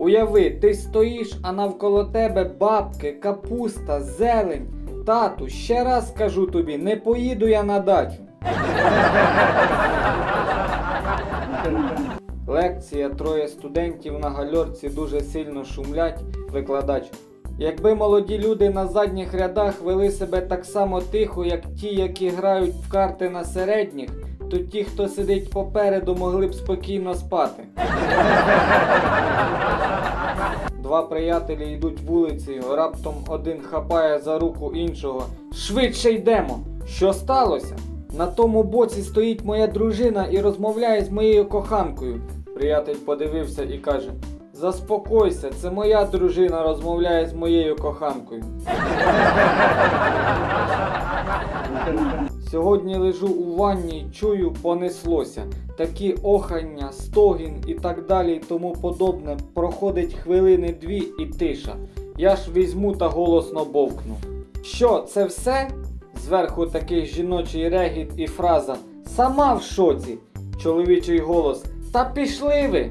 Уяви, ти стоїш, а навколо тебе бабки, капуста, зелень. Тату, ще раз скажу тобі, не поїду я на дачу. Лекція троє студентів на гальорці дуже сильно шумлять. Викладач. Якби молоді люди на задніх рядах вели себе так само тихо, як ті, які грають в карти на середніх, то ті, хто сидить попереду, могли б спокійно спати. Приятелі йдуть вулицею, раптом один хапає за руку іншого. Швидше йдемо! Що сталося? На тому боці стоїть моя дружина і розмовляє з моєю коханкою. Приятель подивився і каже: Заспокойся, це моя дружина розмовляє з моєю коханкою. Сьогодні лежу у ванні, чую, понеслося. Такі охання, стогін і так далі, і тому подобне. Проходить хвилини дві і тиша. Я ж візьму та голосно бовкну. Що, це все? Зверху такий жіночий регіт і фраза Сама в шоці. Чоловічий голос Та пішли ви.